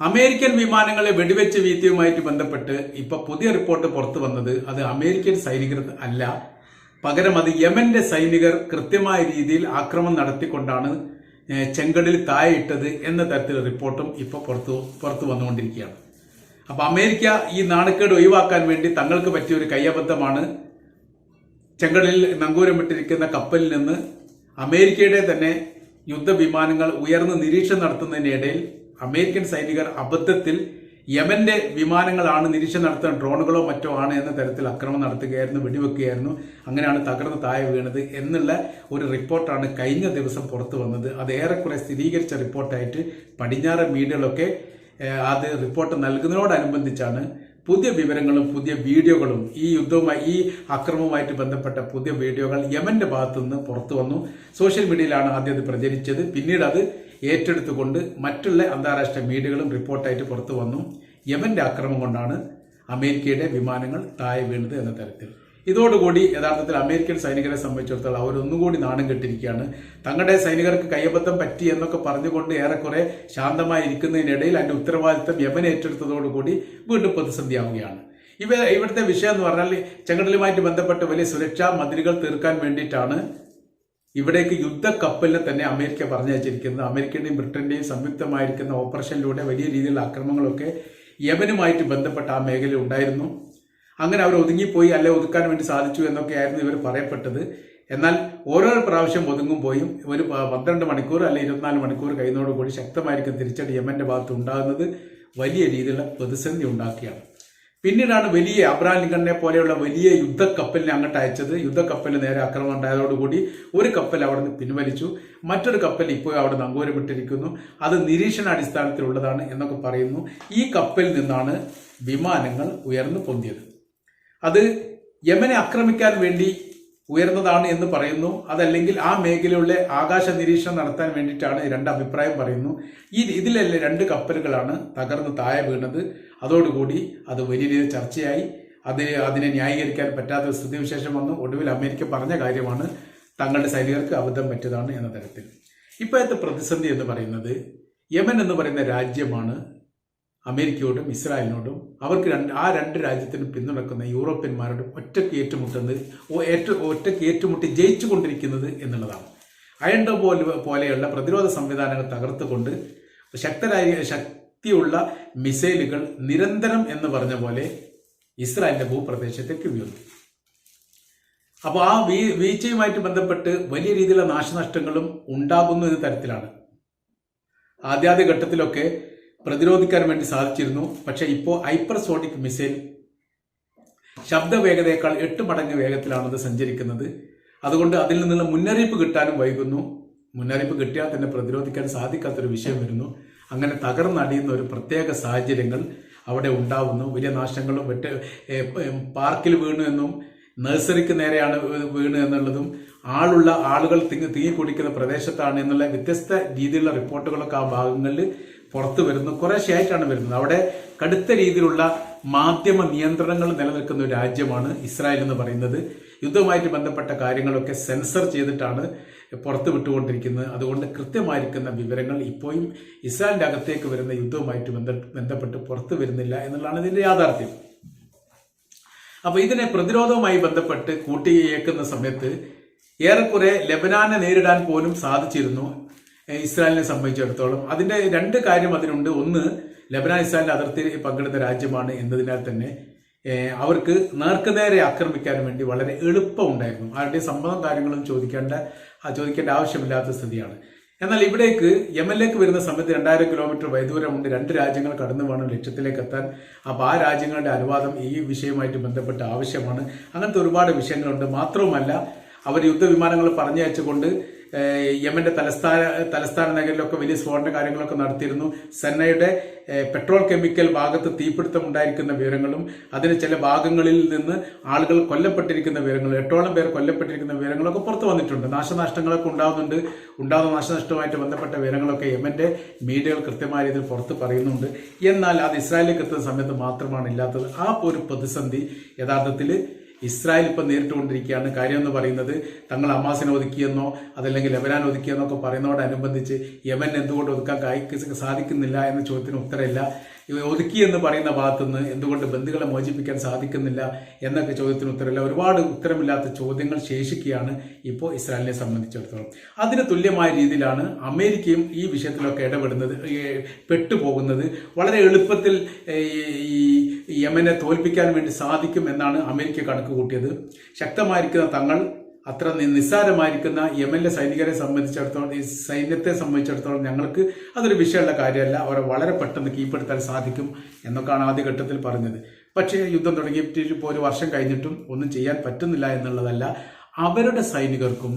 American വിമാനങ്ങളെ വെടിവെച്ച് വീഴ്ത്തിയുമായിട്ട് ബന്ധപ്പെട്ട് ഇപ്പൊ പുതിയ റിപ്പോർട്ട് പുറത്തു വന്നത് അത് അമേരിക്കൻ സൈനികർ അല്ല. പകരം അത് യമന്റെ സൈനികർ കൃത്യമായ രീതിയിൽ ആക്രമണം നടത്തിക്കൊണ്ടാണ് ചെങ്കടിൽ താഴെയിട്ടത് എന്ന തരത്തിലുള്ള റിപ്പോർട്ടും ഇപ്പൊ പുറത്തു പുറത്തു വന്നുകൊണ്ടിരിക്കുകയാണ്. അപ്പൊ അമേരിക്ക ഈ നാണക്കേട് ഒഴിവാക്കാൻ വേണ്ടി തങ്ങൾക്ക് പറ്റിയ ഒരു കയ്യബദ്ധമാണ് ചെങ്കടലിൽ നങ്കൂരമിട്ടിരിക്കുന്ന കപ്പലിൽ നിന്ന് അമേരിക്കയുടെ തന്നെ യുദ്ധവിമാനങ്ങൾ ഉയർന്ന് നിരീക്ഷണം നടത്തുന്നതിനിടയിൽ അമേരിക്കൻ സൈനികർ അബദ്ധത്തിൽ യമന്റെ വിമാനങ്ങളാണ് നിരീക്ഷണം നടത്തുന്ന ഡ്രോണുകളോ മറ്റോ ആണ് എന്ന തരത്തിൽ ആക്രമണം നടത്തുകയായിരുന്നു വെടിവെക്കുകയായിരുന്നു. അങ്ങനെയാണ് തകർന്ന് താഴെ വീണത് എന്നുള്ള ഒരു റിപ്പോർട്ടാണ് കഴിഞ്ഞ ദിവസം പുറത്തു വന്നത്. അത് ഏറെക്കുറെ സ്ഥിരീകരിച്ച റിപ്പോർട്ടായിട്ട് പടിഞ്ഞാറൻ മീഡിയകളൊക്കെ അത് റിപ്പോർട്ട് നൽകുന്നതിനോടനുബന്ധിച്ചാണ് പുതിയ വിവരങ്ങളും പുതിയ വീഡിയോകളും ഈ യുദ്ധവുമായി ഈ അക്രമവുമായിട്ട് ബന്ധപ്പെട്ട പുതിയ വീഡിയോകൾ യമന്റെ ഭാഗത്തു നിന്ന് പുറത്തു വന്നു. സോഷ്യൽ മീഡിയയിലാണ് ആദ്യം അത് പ്രചരിച്ചത്. പിന്നീട് അത് ഏറ്റെടുത്തുകൊണ്ട് മറ്റുള്ള അന്താരാഷ്ട്ര മീഡിയകളും റിപ്പോർട്ടായിട്ട് പുറത്തു വന്നു. യമന്റെ അക്രമം കൊണ്ടാണ് അമേരിക്കയുടെ വിമാനങ്ങൾ താഴെ വീണത് എന്ന തരത്തിൽ. ഇതോടുകൂടി യഥാർത്ഥത്തിൽ അമേരിക്കൻ സൈനികരെ സംബന്ധിച്ചിടത്തോളം അവരൊന്നുകൂടി നാണം കെട്ടിരിക്കുകയാണ്. തങ്ങളുടെ സൈനികർക്ക് കയ്യബദ്ധം പറ്റി എന്നൊക്കെ പറഞ്ഞുകൊണ്ട് ഏറെക്കുറെ ശാന്തമായി ഇരിക്കുന്നതിനിടയിൽ അതിന്റെ ഉത്തരവാദിത്തം യമൻ ഏറ്റെടുത്തതോടുകൂടി വീണ്ടും പ്രതിസന്ധിയാവുകയാണ്. ഇവ ഇവിടുത്തെ വിഷയം എന്ന് പറഞ്ഞാൽ ചെങ്കടലുമായിട്ട് ബന്ധപ്പെട്ട് വലിയ സുരക്ഷാ മതിലുകൾ തീർക്കാൻ വേണ്ടിയിട്ടാണ് ഇവിടേക്ക് യുദ്ധക്കപ്പലിനെ തന്നെ അമേരിക്ക പറഞ്ഞയച്ചിരിക്കുന്നത്. അമേരിക്കയുടെയും ബ്രിട്ടന്റെയും സംയുക്തമായിരിക്കുന്ന ഓപ്പറേഷനിലൂടെ വലിയ രീതിയിലുള്ള ആക്രമണങ്ങളൊക്കെ യമനുമായിട്ട് ബന്ധപ്പെട്ട ആ മേഖല ഉണ്ടായിരുന്നു. അങ്ങനെ അവർ ഒതുങ്ങിപ്പോയി അല്ലെ ഒതുക്കാൻ വേണ്ടി സാധിച്ചു എന്നൊക്കെയായിരുന്നു ഇവർ പറയപ്പെട്ടത്. എന്നാൽ ഓരോ പ്രാവശ്യം ഒതുങ്ങുമ്പോഴും ഒരു പന്ത്രണ്ട് മണിക്കൂർ അല്ലെ ഇരുപത്തിനാല് മണിക്കൂർ കഴിയുന്നതോടുകൂടി ശക്തമായിരിക്കും തിരിച്ചടി യമന്റെ ഭാഗത്ത് ഉണ്ടാകുന്നത് വലിയ രീതിയിലുള്ള പ്രതിസന്ധി ഉണ്ടാക്കിയാണ്. പിന്നീടാണ് വലിയ അബ്രാം ലിങ്കണിനെ പോലെയുള്ള വലിയ യുദ്ധക്കപ്പലിനെ അങ്ങോട്ട് അയച്ചത്. യുദ്ധക്കപ്പലിന് നേരെ ആക്രമണം ഉണ്ടായതോടുകൂടി ഒരു കപ്പൽ അവിടെ നിന്ന് പിൻവലിച്ചു. മറ്റൊരു കപ്പൽ ഇപ്പോൾ അവിടെ നങ്കൂരമിട്ടിരിക്കുന്നു അത് നിരീക്ഷണ അടിസ്ഥാനത്തിലുള്ളതാണ് എന്നൊക്കെ പറയുന്നു. ഈ കപ്പലിൽ നിന്നാണ് വിമാനങ്ങൾ ഉയർന്നു പൊന്തിയത്. അത് യമനെ ആക്രമിക്കാൻ വേണ്ടി ഉയർന്നതാണ് എന്ന് പറയുന്നു. അതല്ലെങ്കിൽ ആ മേഖലയുള്ള ആകാശ നിരീക്ഷണം നടത്താൻ വേണ്ടിയിട്ടാണ് രണ്ട് അഭിപ്രായം പറയുന്നു. ഈ ഇതിലല്ലേ രണ്ട് കപ്പലുകളാണ് തകർന്ന് താഴെ വീണത്. അതോടുകൂടി അത് വലിയ രീതിയിൽ ചർച്ചയായി. അത് അതിനെ ന്യായീകരിക്കാൻ പറ്റാത്ത സ്ഥിതിവിശേഷം വന്നു. ഒടുവിൽ അമേരിക്ക പറഞ്ഞ കാര്യമാണ് തങ്ങളുടെ സൈനികർക്ക് അബദ്ധം പറ്റിയതാണ് എന്ന തരത്തിൽ. ഇപ്പോഴത്തെ പ്രതിസന്ധി എന്ന് പറയുന്നത് യമൻ എന്ന് പറയുന്ന രാജ്യമാണ് അമേരിക്കയോടും ഇസ്രായേലിനോടും അവർക്ക് രണ്ട് ആ രണ്ട് രാജ്യത്തിനും പിന്തുണക്കുന്ന യൂറോപ്യന്മാരോടും ഒറ്റയ്ക്ക് ഏറ്റുമുട്ടുന്നത് ഒറ്റയ്ക്ക് ഏറ്റുമുട്ടി ജയിച്ചു കൊണ്ടിരിക്കുന്നത് എന്നുള്ളതാണ് അയണ്ടോ പോലെ പോലെയുള്ള പ്രതിരോധ സംവിധാനങ്ങൾ തകർത്തുകൊണ്ട് ശക്തരായ ശക്തിയുള്ള മിസൈലുകൾ നിരന്തരം എന്ന് പറഞ്ഞ പോലെ ഇസ്രായേലിന്റെ ഭൂപ്രദേശത്തേക്ക് വീഴുന്നു അപ്പോൾ ആ വീ വീഴ്ചയുമായിട്ട് ബന്ധപ്പെട്ട് വലിയ രീതിയിലുള്ള നാശനഷ്ടങ്ങളും ഉണ്ടാകുന്ന ഒരു തരത്തിലാണ്. ആദ്യാദ്യ ഘട്ടത്തിലൊക്കെ പ്രതിരോധിക്കാൻ വേണ്ടി സാധിച്ചിരുന്നു. പക്ഷേ ഇപ്പോൾ ഹൈപ്പർസോണിക് മിസൈൽ ശബ്ദ വേഗതയേക്കാൾ എട്ട് മടങ്ങ് വേഗത്തിലാണത് സഞ്ചരിക്കുന്നത്. അതുകൊണ്ട് അതിൽ നിന്നുള്ള മുന്നറിയിപ്പ് കിട്ടാനും വൈകുന്നു. മുന്നറിയിപ്പ് കിട്ടിയാൽ തന്നെ പ്രതിരോധിക്കാൻ സാധിക്കാത്തൊരു വിഷയം വരുന്നു. അങ്ങനെ തകർന്നടിയുന്ന ഒരു പ്രത്യേക സാഹചര്യങ്ങൾ അവിടെ ഉണ്ടാവുന്നു. വലിയ നാശങ്ങളും വെട്ട് പാർക്കിൽ വീണു എന്നും നഴ്സറിക്ക് നേരെയാണ് വീണ് എന്നുള്ളതും ആളുള്ള ആളുകൾ തിങ്ങി തിങ്ങി കുടിക്കുന്ന പ്രദേശത്താണ് എന്നുള്ള വ്യത്യസ്ത രീതിയിലുള്ള റിപ്പോർട്ടുകളൊക്കെ ആ ഭാഗങ്ങളിൽ പുറത്തു വരുന്നു. കുറേശ്ശെയായിട്ടാണ് വരുന്നത്. അവിടെ കടുത്ത രീതിയിലുള്ള മാധ്യമ നിയന്ത്രണങ്ങൾ നിലനിൽക്കുന്ന ഒരു രാജ്യമാണ് ഇസ്രായേൽ എന്ന് പറയുന്നത്. യുദ്ധവുമായിട്ട് ബന്ധപ്പെട്ട കാര്യങ്ങളൊക്കെ സെൻസർ ചെയ്തിട്ടാണ് പുറത്തു വിട്ടുകൊണ്ടിരിക്കുന്നത്. അതുകൊണ്ട് കൃത്യമായിരിക്കുന്ന വിവരങ്ങൾ ഇപ്പോഴും ഇസ്രായേലിന്റെ അകത്തേക്ക് വരുന്ന യുദ്ധവുമായിട്ട് ബന്ധ- ബന്ധപ്പെട്ട് പുറത്തു വരുന്നില്ല എന്നുള്ളതാണ് ഇതിന്റെ യാഥാർത്ഥ്യം. അപ്പോൾ ഇതിനെ പ്രതിരോധവുമായി ബന്ധപ്പെട്ട് കൂട്ടിയേക്കുന്ന സമയത്ത് ഏറെക്കുറെ ലബനാനെ നേരിടാൻ പോലും സാധിച്ചിരുന്നു. ഇസ്രായേലിനെ സംബന്ധിച്ചിടത്തോളം. അതിന്റെ രണ്ട് കാര്യം അതിനുണ്ട്. ഒന്ന് ലബന ഇസ്രായേലിന്റെ അതിർത്തി പങ്കെടുത്ത രാജ്യമാണ് എന്നതിനാൽ തന്നെ അവർക്ക് നേർക്കുനേരെ ആക്രമിക്കാൻ വേണ്ടി വളരെ എളുപ്പമുണ്ടായിരുന്നു. ആരുടെ സമ്മതം കാര്യങ്ങളും ചോദിക്കേണ്ട ചോദിക്കേണ്ട ആവശ്യമില്ലാത്ത സ്ഥിതിയാണ്. എന്നാൽ ഇവിടേക്ക് യമനിലേക്ക് വരുന്ന സമയത്ത് രണ്ടായിരം കിലോമീറ്റർ വൈദൂരമുണ്ട്. രണ്ട് രാജ്യങ്ങൾ കടന്നു വേണം ലക്ഷ്യത്തിലേക്ക് എത്താൻ. അപ്പോൾ ആ രാജ്യങ്ങളുടെ അനുവാദം ഈ വിഷയവുമായിട്ട് ബന്ധപ്പെട്ട ആവശ്യമാണ്. അങ്ങനത്തെ ഒരുപാട് വിഷയങ്ങളുണ്ട്. മാത്രവുമല്ല അവർ യുദ്ധവിമാനങ്ങൾ പറഞ്ഞയച്ചുകൊണ്ട് യമന്റെ തലസ്ഥാന തലസ്ഥാന നഗരിലൊക്കെ വലിയ സ്ഫോടന കാര്യങ്ങളൊക്കെ നടത്തിയിരുന്നു. സെന്നയുടെ പെട്രോൾ കെമിക്കൽ ഭാഗത്ത് തീപിടുത്തം ഉണ്ടായിരിക്കുന്ന വിവരങ്ങളും അതിന് ചില ഭാഗങ്ങളിൽ നിന്ന് ആളുകൾ കൊല്ലപ്പെട്ടിരിക്കുന്ന വിവരങ്ങൾ എട്ടോളം പേർ കൊല്ലപ്പെട്ടിരിക്കുന്ന വിവരങ്ങളൊക്കെ പുറത്തു വന്നിട്ടുണ്ട്. നാശനഷ്ടങ്ങളൊക്കെ ഉണ്ടാകുന്നുണ്ട് ഉണ്ടാകുന്ന നാശനഷ്ടവുമായിട്ട് ബന്ധപ്പെട്ട വിവരങ്ങളൊക്കെ യമന്റെ മീഡിയകൾ കൃത്യമായ രീതിയിൽ പുറത്ത് പറയുന്നുണ്ട്. എന്നാൽ അത് ഇസ്രായേലിലേക്ക് എത്തുന്ന സമയത്ത് മാത്രമാണ് ഇല്ലാത്തത്. ആ ഒരു പ്രതിസന്ധി യഥാർത്ഥത്തിൽ ഇസ്രായേൽ ഇപ്പം നേരിട്ടുകൊണ്ടിരിക്കുകയാണ്. കാര്യം എന്ന് പറയുന്നത് തങ്ങൾ അമാസിനെ ഒതുക്കിയെന്നോ അതല്ലെങ്കിൽ ലെബനാൻ ഒതുക്കിയെന്നൊക്കെ പറയുന്നതോടനുബന്ധിച്ച് യമൻ എന്തുകൊണ്ട് ഒതുക്കാൻ കായ്ക്ക് സാധിക്കുന്നില്ല എന്ന ചോദ്യത്തിന് ഉത്തരമില്ല. ഒതുക്കി എന്ന് പറയുന്ന ഭാഗത്തുനിന്ന് എന്തുകൊണ്ട് ബന്ധുക്കളെ മോചിപ്പിക്കാൻ സാധിക്കുന്നില്ല എന്നൊക്കെ ചോദ്യത്തിന് ഉത്തരമില്ല. ഒരുപാട് ഉത്തരമില്ലാത്ത ചോദ്യങ്ങൾ ശേഷിക്കുകയാണ് ഇപ്പോൾ ഇസ്രായേലിനെ സംബന്ധിച്ചിടത്തോളം. അതിന് തുല്യമായ രീതിയിലാണ് അമേരിക്കയും ഈ വിഷയത്തിലൊക്കെ ഇടപെടുന്നത് പെട്ടുപോകുന്നത്. വളരെ എളുപ്പത്തിൽ ഈ യമനെ തോൽപ്പിക്കാൻ വേണ്ടി സാധിക്കും എന്നാണ് അമേരിക്ക കണക്ക് കൂട്ടിയത്. ശക്തമായിരിക്കുന്ന തങ്ങൾ അത്ര നിസ്സാരമായിരിക്കുന്ന യമനിലെ സൈനികരെ സംബന്ധിച്ചിടത്തോളം ഈ സൈന്യത്തെ സംബന്ധിച്ചിടത്തോളം ഞങ്ങൾക്ക് അതൊരു വിഷയമുള്ള കാര്യമല്ല. അവരെ വളരെ പെട്ടെന്ന് കീപ്പെടുത്താൻ സാധിക്കും എന്നൊക്കെയാണ് ആദ്യഘട്ടത്തിൽ പറഞ്ഞത്. പക്ഷേ യുദ്ധം തുടങ്ങിയിട്ട് ഇപ്പോൾ ഒരു വർഷം കഴിഞ്ഞിട്ടും ഒന്നും ചെയ്യാൻ പറ്റുന്നില്ല എന്നുള്ളതല്ല. അവരുടെ സൈനികർക്കും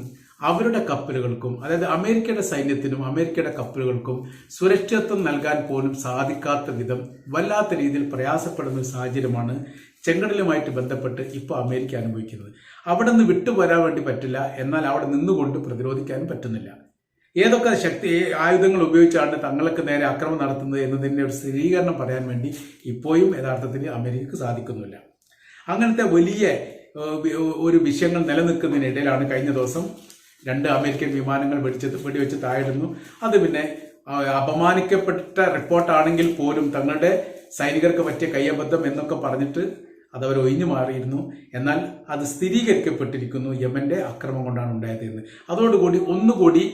അവരുടെ കപ്പലുകൾക്കും അതായത് അമേരിക്കയുടെ സൈന്യത്തിനും അമേരിക്കയുടെ കപ്പലുകൾക്കും സുരക്ഷിതത്വം നൽകാൻ പോലും സാധിക്കാത്ത വിധം വല്ലാത്ത രീതിയിൽ പ്രയാസപ്പെടുന്ന ഒരു സാഹചര്യമാണ് ചെങ്കടലുമായിട്ട് ബന്ധപ്പെട്ട് ഇപ്പോൾ അമേരിക്ക അനുഭവിക്കുന്നത്. അവിടെ നിന്ന് വിട്ടുപോരാൻ വേണ്ടി പറ്റില്ല. എന്നാൽ അവിടെ നിന്നുകൊണ്ട് പ്രതിരോധിക്കാനും പറ്റുന്നില്ല. ഏതൊക്കെ ശക്തി ആയുധങ്ങൾ ഉപയോഗിച്ചാണ് തങ്ങൾക്ക് നേരെ ആക്രമണം നടത്തുന്നത് എന്നതിന്റെ ഒരു സ്ഥിരീകരണം പറയാൻ വേണ്ടി ഇപ്പോഴും യഥാർത്ഥത്തിൽ അമേരിക്കക്ക് സാധിക്കുന്നില്ല. അങ്ങനത്തെ വലിയ ഒരു വിഷയങ്ങൾ നിലനിൽക്കുന്നതിനിടയിലാണ് കഴിഞ്ഞ ദിവസം രണ്ട് അമേരിക്കൻ വിമാനങ്ങൾ വെടിച്ച് വെടിവെച്ച് താഴിടുന്നു അത് പിന്നെ അപമാനിക്കപ്പെട്ട റിപ്പോർട്ടാണെങ്കിൽ പോലും തങ്ങളുടെ സൈനികർക്ക് പറ്റിയ കയ്യബദ്ധം എന്നൊക്കെ പറഞ്ഞിട്ട് അതവർ ഒഴിഞ്ഞു മാറിയിരുന്നു. എന്നാൽ അത് സ്ഥിരീകരിക്കപ്പെട്ടിരിക്കുന്നു. യമന്റെ അക്രമം കൊണ്ടാണ് ഉണ്ടായത് എന്ന്. അതോടുകൂടി ഒന്നുകൂടി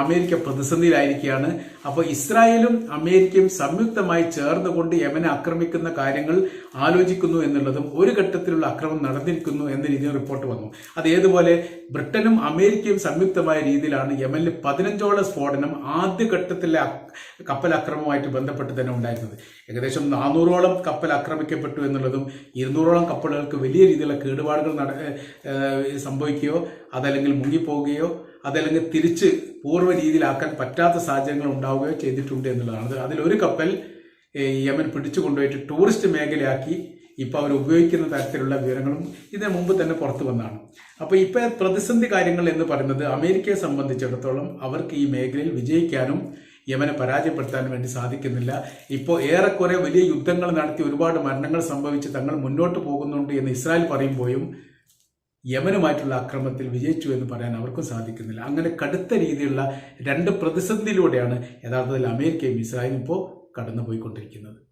അമേരിക്ക പ്രതിസന്ധിയിലായിരിക്കുകയാണ്. അപ്പോൾ ഇസ്രായേലും അമേരിക്കയും സംയുക്തമായി ചേർന്നുകൊണ്ട് യമനെ ആക്രമിക്കുന്ന കാര്യങ്ങൾ ആലോചിക്കുന്നു എന്നുള്ളതും ഒരു ഘട്ടത്തിലുള്ള അക്രമം നടന്നിരിക്കുന്നു എന്ന രീതിയിൽ റിപ്പോർട്ട് വന്നു. അത് ഏതുപോലെ? ബ്രിട്ടനും അമേരിക്കയും സംയുക്തമായ രീതിയിലാണ് യമനിൽ പതിനഞ്ചോളം സ്ഫോടനം ആദ്യഘട്ടത്തിലെ അക്രമവുമായിട്ട് ബന്ധപ്പെട്ട് തന്നെ ഉണ്ടായിരുന്നത്. ഏകദേശം നാനൂറോളം കപ്പൽ ആക്രമിക്കപ്പെട്ടു എന്നുള്ളതും ഇരുന്നൂറോളം കപ്പലുകൾക്ക് വലിയ രീതിയിലുള്ള കേടുപാടുകൾ നട സംഭവിക്കുകയോ അതല്ലെങ്കിൽ മുങ്ങിപ്പോവുകയോ അതല്ലെങ്കിൽ തിരിച്ച് പൂർവ രീതിയിലാക്കാൻ പറ്റാത്ത സാഹചര്യങ്ങൾ ഉണ്ടാവുകയോ ചെയ്തിട്ടുണ്ട് എന്നുള്ളതാണ്. അത് അതിലൊരു കപ്പൽ യമൻ പിടിച്ചു കൊണ്ടുപോയിട്ട് ടൂറിസ്റ്റ് മേഖലയാക്കി ഇപ്പൊ അവർ ഉപയോഗിക്കുന്ന തരത്തിലുള്ള വിവരങ്ങളും ഇതിനു മുമ്പ് തന്നെ പുറത്തു വന്നതാണ്. അപ്പോൾ ഇപ്പൊ പ്രതിസന്ധി കാര്യങ്ങൾ എന്ന് പറയുന്നത് അമേരിക്കയെ സംബന്ധിച്ചിടത്തോളം അവർക്ക് ഈ മേഖലയിൽ വിജയിക്കാനും യമനെ പരാജയപ്പെടുത്താനും വേണ്ടി സാധിക്കുന്നില്ല. ഇപ്പോൾ ഏറെക്കുറെ വലിയ യുദ്ധങ്ങൾ നടത്തി ഒരുപാട് മരണങ്ങൾ സംഭവിച്ച് തങ്ങൾ മുന്നോട്ട് പോകുന്നുണ്ട് എന്ന് ഇസ്രായേൽ പറയുമ്പോഴും യമനുമായിട്ടുള്ള അക്രമത്തിൽ വിജയിച്ചു എന്ന് പറയാൻ അവർക്കും സാധിക്കുന്നില്ല. അങ്ങനെ കടുത്ത രീതിയിലുള്ള രണ്ട് പ്രതിസന്ധിയിലൂടെയാണ് യഥാർത്ഥത്തിൽ അമേരിക്കയും ഇസ്രായേലും ഇപ്പോൾ കടന്നുപോയിക്കൊണ്ടിരിക്കുന്നത്.